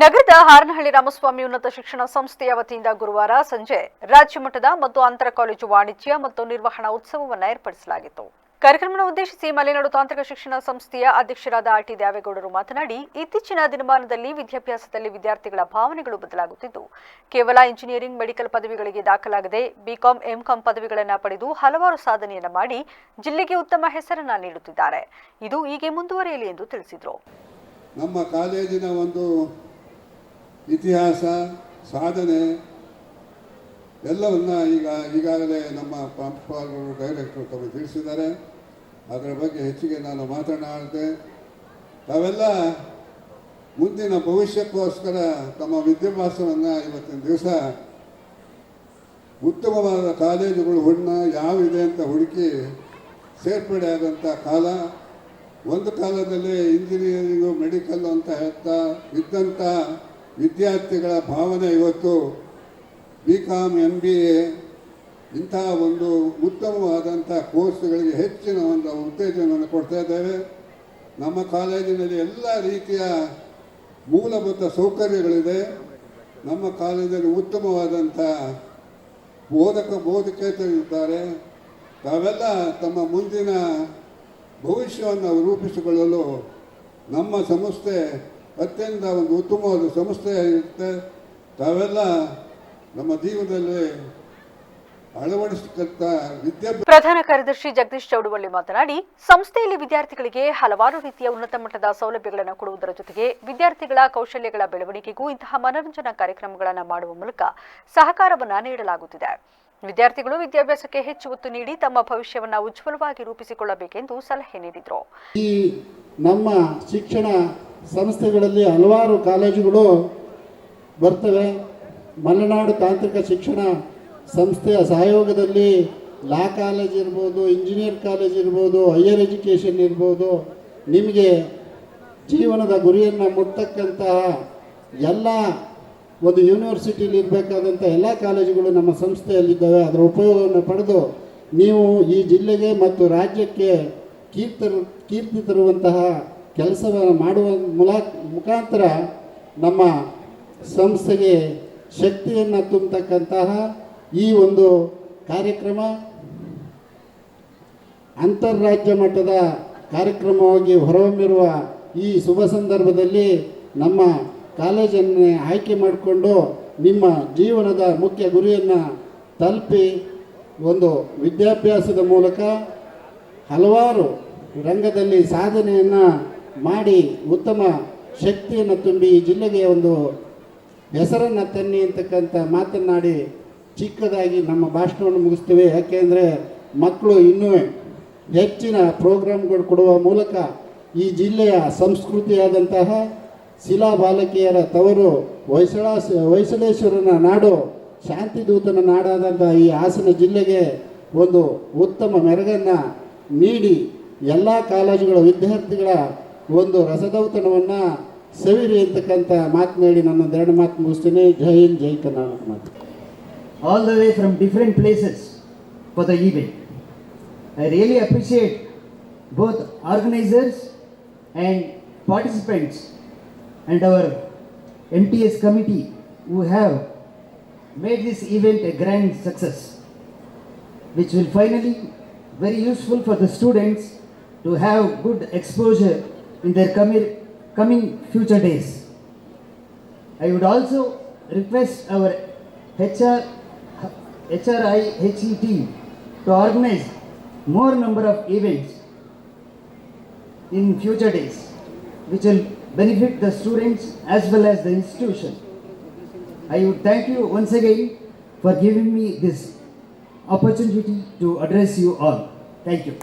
ನಗರದ ಹಾರನಹಳ್ಳಿ ರಾಮಸ್ವಾಮಿ ಉನ್ನತ ಶಿಕ್ಷಣ ಸಂಸ್ಥೆಯ ವತಿಯಿಂದ ಗುರುವಾರ ಸಂಜೆ ರಾಜ್ಯ ಮಟ್ಟದ ಮತ್ತು ಅಂತರ ಕಾಲೇಜು ವಾಣಿಜ್ಯ ಮತ್ತು ನಿರ್ವಹಣಾ ಉತ್ಸವವನ್ನು ಏರ್ಪಡಿಸಲಾಗಿತ್ತು. ಕಾರ್ಯಕ್ರಮವನ್ನು ಉದ್ದೇಶಿಸಿ ಮಲೆನಾಡು ತಾಂತ್ರಿಕ ಶಿಕ್ಷಣ ಸಂಸ್ಥೆಯ ಅಧ್ಯಕ್ಷರಾದ ಆರ್ ಟಿ ದೇವೇಗೌಡರು ಮಾತನಾಡಿ, ಇತ್ತೀಚಿನ ದಿನಮಾನದಲ್ಲಿ ವಿದ್ಯಾಭ್ಯಾಸದಲ್ಲಿ ವಿದ್ಯಾರ್ಥಿಗಳ ಭಾವನೆಗಳು ಬದಲಾಗುತ್ತಿದ್ದು, ಕೇವಲ ಇಂಜಿನಿಯರಿಂಗ್, ಮೆಡಿಕಲ್ ಪದವಿಗಳಿಗೆ ದಾಖಲಾಗದೆ ಬಿಕಾಂ ಎಂಕಾಂ ಪದವಿಗಳನ್ನು ಪಡೆದು ಹಲವಾರು ಸಾಧನೆಯನ್ನು ಮಾಡಿ ಜಿಲ್ಲೆಗೆ ಉತ್ತಮ ಹೆಸರನ್ನ ನೀಡುತ್ತಿದ್ದಾರೆ. ಇದು ಹೀಗೆ ಮುಂದುವರಿಯಲಿ ಎಂದು ತಿಳಿಸಿದರು. ನಮ್ಮ ಕಾಲೇಜಿನ ಒಂದು ಇತಿಹಾಸ, ಸಾಧನೆ, ಎಲ್ಲವನ್ನ ಈಗ ಈಗಾಗಲೇ ನಮ್ಮ ಪ್ರಾಂಶುಪಾಲರು ಡೈರೆಕ್ಟರ್ ತಮಗೆ ತಿಳಿಸಿದ್ದಾರೆ. ಅದರ ಬಗ್ಗೆ ಹೆಚ್ಚಿಗೆ ನಾನು ಮಾತನಾಡಿದೆ. ತಾವೆಲ್ಲ ಮುಂದಿನ ಭವಿಷ್ಯಕ್ಕೋಸ್ಕರ ತಮ್ಮ ವಿದ್ಯಾಭ್ಯಾಸವನ್ನು ಇವತ್ತಿನ ದಿವಸ ಉತ್ತಮವಾದ ಕಾಲೇಜುಗಳು ಹುಣ್ಣ ಯಾವಿದೆ ಅಂತ ಹುಡುಕಿ ಸೇರ್ಪಡೆ ಆದಂಥ ಕಾಲ. ಒಂದು ಕಾಲದಲ್ಲಿ ಇಂಜಿನಿಯರಿಂಗು ಮೆಡಿಕಲ್ ಅಂತ ಹೇಳ್ತಾ ಇದ್ದಂಥ ವಿದ್ಯಾರ್ಥಿಗಳ ಭಾವನೆ ಇವತ್ತು B com M B A ಇಂತಹ ಒಂದು ಉತ್ತಮವಾದಂಥ ಕೋರ್ಸ್ಗಳಿಗೆ ಹೆಚ್ಚಿನ ಒಂದು ಉತ್ತೇಜನವನ್ನು ಕೊಡ್ತಾ ಇದ್ದೇವೆ. ನಮ್ಮ ಕಾಲೇಜಿನಲ್ಲಿ ಎಲ್ಲ ರೀತಿಯ ಮೂಲಭೂತ ಸೌಕರ್ಯಗಳಿದೆ. ನಮ್ಮ ಕಾಲೇಜಲ್ಲಿ ಉತ್ತಮವಾದಂಥ ಬೋಧಕ ಬೋಧಕೇತರಿದ್ದಾರೆ. ತಾವೆಲ್ಲ ತಮ್ಮ ಮುಂದಿನ ಭವಿಷ್ಯವನ್ನು ರೂಪಿಸಿಕೊಳ್ಳಲು ನಮ್ಮ ಸಂಸ್ಥೆ ಅತ್ಯಂತ ಒಂದು ಉತ್ತಮವಾದ ಸಂಸ್ಥೆಯಾಗಿರುತ್ತೆ. ತಾವೆಲ್ಲ ನಮ್ಮ ಜೀವನದಲ್ಲಿ ಪ್ರಧಾನ ಕಾರ್ಯದರ್ಶಿ ಜಗದೀಶ್ ಚೌಡುವಳ್ಳಿ ಮಾತನಾಡಿ ಸಂಸ್ಥೆಯಲ್ಲಿ ವಿದ್ಯಾರ್ಥಿಗಳಿಗೆ ಹಲವಾರು ರೀತಿಯ ಉನ್ನತ ಮಟ್ಟದ ಸೌಲಭ್ಯಗಳನ್ನು ಕೊಡುವುದರ ಜೊತೆಗೆ ವಿದ್ಯಾರ್ಥಿಗಳ ಕೌಶಲ್ಯಗಳ ಬೆಳವಣಿಗೆಗೂ ಇಂತಹ ಮನರಂಜನಾ ಕಾರ್ಯಕ್ರಮಗಳನ್ನು ಮಾಡುವ ಮೂಲಕ ಸಹಕಾರವನ್ನ ನೀಡಲಾಗುತ್ತಿದೆ. ವಿದ್ಯಾರ್ಥಿಗಳು ವಿದ್ಯಾಭ್ಯಾಸಕ್ಕೆ ಹೆಚ್ಚು ಒತ್ತು ನೀಡಿ ತಮ್ಮ ಭವಿಷ್ಯವನ್ನ ಉಜ್ವಲವಾಗಿ ರೂಪಿಸಿಕೊಳ್ಳಬೇಕೆಂದು ಸಲಹೆ ನೀಡಿದರು. ನಮ್ಮ ಶಿಕ್ಷಣ ಸಂಸ್ಥೆಗಳಲ್ಲಿ ಹಲವಾರು ಕಾಲೇಜುಗಳು ಬರ್ತವೆ. ಮಲೆನಾಡು ತಾಂತ್ರಿಕ ಶಿಕ್ಷಣ ಸಂಸ್ಥೆಯ ಸಹಯೋಗದಲ್ಲಿ ಲಾ ಕಾಲೇಜ್ ಇರ್ಬೋದು, ಇಂಜಿನಿಯರ್ ಕಾಲೇಜ್ ಇರ್ಬೋದು, ಹೈಯರ್ ಎಜುಕೇಷನ್ ಇರ್ಬೋದು. ನಿಮಗೆ ಜೀವನದ ಗುರಿಯನ್ನು ಮುಟ್ಟತಕ್ಕಂತಹ ಎಲ್ಲ ಒಂದು ಯೂನಿವರ್ಸಿಟಿಯಲ್ಲಿ ಇರಬೇಕಾದಂಥ ಎಲ್ಲ ಕಾಲೇಜುಗಳು ನಮ್ಮ ಸಂಸ್ಥೆಯಲ್ಲಿದ್ದಾವೆ. ಅದರ ಉಪಯೋಗವನ್ನು ಪಡೆದು ನೀವು ಈ ಜಿಲ್ಲೆಗೆ ಮತ್ತು ರಾಜ್ಯಕ್ಕೆ ಕೀರ್ತರು, ಕೀರ್ತಿ ತರುವಂತಹ ಕೆಲಸವನ್ನು ಮಾಡುವ ಮುಲಾ, ಮುಖಾಂತರ ನಮ್ಮ ಸಂಸ್ಥೆಗೆ ಶಕ್ತಿಯನ್ನು ತುಂಬತಕ್ಕಂತಹ ಈ ಒಂದು ಕಾರ್ಯಕ್ರಮ ಅಂತಾರಾಜ್ಯ ಮಟ್ಟದ ಕಾರ್ಯಕ್ರಮವಾಗಿ ಹೊರಹೊಮ್ಮಿರುವ ಈ ಶುಭ ಸಂದರ್ಭದಲ್ಲಿ ನಮ್ಮ ಕಾಲೇಜನ್ನೇ ಆಯ್ಕೆ ಮಾಡಿಕೊಂಡು ನಿಮ್ಮ ಜೀವನದ ಮುಖ್ಯ ಗುರಿಯನ್ನು ತಲುಪಿ ಒಂದು ವಿದ್ಯಾಭ್ಯಾಸದ ಮೂಲಕ ಹಲವಾರು ರಂಗದಲ್ಲಿ ಸಾಧನೆಯನ್ನು ಮಾಡಿ ಉತ್ತಮ ಶಕ್ತಿಯನ್ನು ತುಂಬಿ ಈ ಜಿಲ್ಲೆಗೆ ಒಂದು ಹೆಸರನ್ನು ತನ್ನಿ ಅಂತಕ್ಕಂಥ ಮಾತನ್ನಾಡಿ ಚಿಕ್ಕದಾಗಿ ನಮ್ಮ ಭಾಷಣವನ್ನು ಮುಗಿಸ್ತೇವೆ. ಯಾಕೆಂದರೆ ಮಕ್ಕಳು ಇನ್ನೂ ಹೆಚ್ಚಿನ ಪ್ರೋಗ್ರಾಮ್ಗಳು ಕೊಡುವ ಮೂಲಕ ಈ ಜಿಲ್ಲೆಯ ಸಂಸ್ಕೃತಿಯಾದಂತಹ ಶಿಲಾ ಬಾಲಕಿಯರ ತವರು ಹೊಯ್ಸಳ ಹೊಯ್ಸಳೇಶ್ವರನ ನಾಡು, ಶಾಂತಿದೂತನ ನಾಡಾದಂಥ ಈ ಹಾಸನ ಜಿಲ್ಲೆಗೆ ಒಂದು ಉತ್ತಮ ಮೆರಗನ್ನು ನೀಡಿ ಎಲ್ಲ ಕಾಲೇಜುಗಳ ವಿದ್ಯಾರ್ಥಿಗಳ ಒಂದು ರಸದೌತಣವನ್ನು ಸವಿರಿ ಅಂತಕ್ಕಂಥ ಮಾತನಾಡಿ ನನ್ನ ಎರಡು ಮಾತು ಮುಗಿಸ್ತೀನಿ. ಜೈ ಹಿಂದ್, ಜೈ ಕರ್ನಾಟಕ ಮಾತು. All the way from different places for the event I really appreciate both organisers and participants and our and T S committee who have made this event a grand success which will finally very useful for the students to have good exposure in their coming, future days. I would also request our HR, HRI HE team to organize more number of events in future days, which will benefit the students as well as the institution. I would thank you once again for giving me this opportunity to address you all. Thank you.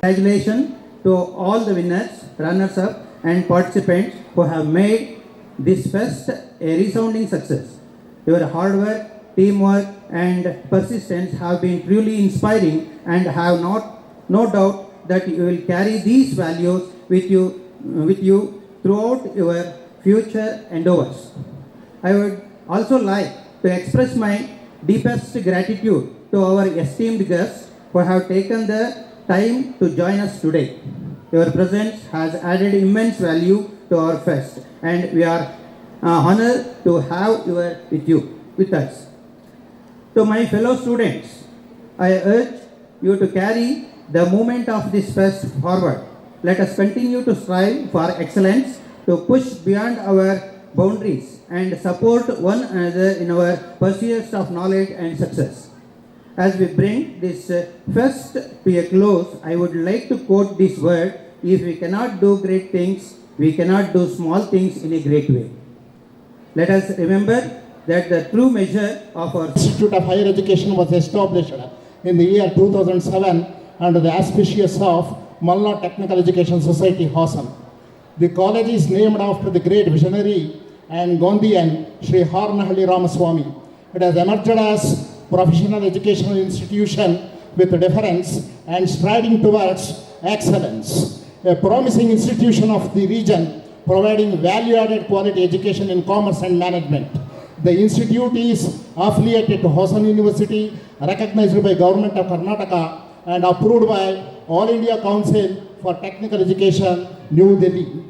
Congratulations to all the winners, runners up, and participants who have made this fest a resounding success. Your hard work, teamwork, and persistence have been truly inspiring, and have not no doubt that you will carry these values with you with you throughout your future endeavors. I would also like to express my deepest gratitude to our esteemed guests who have taken the time to join us today. Your presence has added immense value to our fest, and we are uh, honor to have you with you, with us. To my fellow students, I urge you to carry the movement of this fest forward. Let us continue to strive for excellence, to push beyond our boundaries, and support one another in our pursuit of knowledge and success. As we bring this uh, fest to a close, I would like to quote this word If we cannot do great things, we cannot do small things in a great way. Let us remember that the true measure of our Institute of Higher Education was established in the year 2007 under the auspices of Malna Technical Education Society, Hassan. The college is named after the great visionary and Gandhian Sri Harnahalli Ramaswamy. It has emerged as professional educational institution with deference and striving towards excellence. A promising institution of the region providing value-added quality education in commerce and management. The institute is affiliated to Hassan University, recognized by Government of Karnataka and approved by All India Council for Technical Education, New Delhi.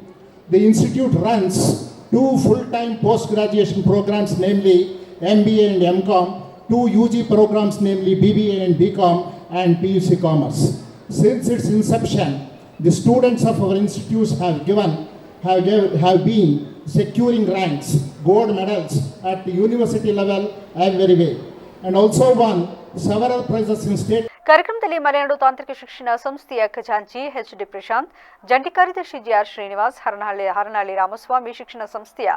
The institute runs two full-time post-graduation programs, namely MBA and MCOM, two UG programs, namely BBA and BCom, and PUC Commerce. Since its inception, the students of our institutes have given, have, gave- have been securing ranks, gold medals at the university level every way, and also won several prizes in state ಕಾರ್ಯಕ್ರಮದಲ್ಲಿ ಮಲೆನಾಡು ತಾಂತ್ರಿಕ ಶಿಕ್ಷಣ ಸಂಸ್ಥೆಯ ಖಜಾಂಚಿ H D Prashant ಜಂಟಿ ಕಾರ್ಯದರ್ಶಿ G R Srinivas Haranahalli Haranahalli Ramaswamy ಶಿಕ್ಷಣ ಸಂಸ್ಥೆಯ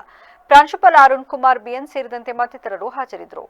ಪ್ರಾಂಶುಪಾಲ ಅರುಣ್ ಕುಮಾರ್ ಬಿಎನ್ ಸೇರಿದಂತೆ ಮತ್ತಿತರರು ಹಾಜರಿದ್ದರು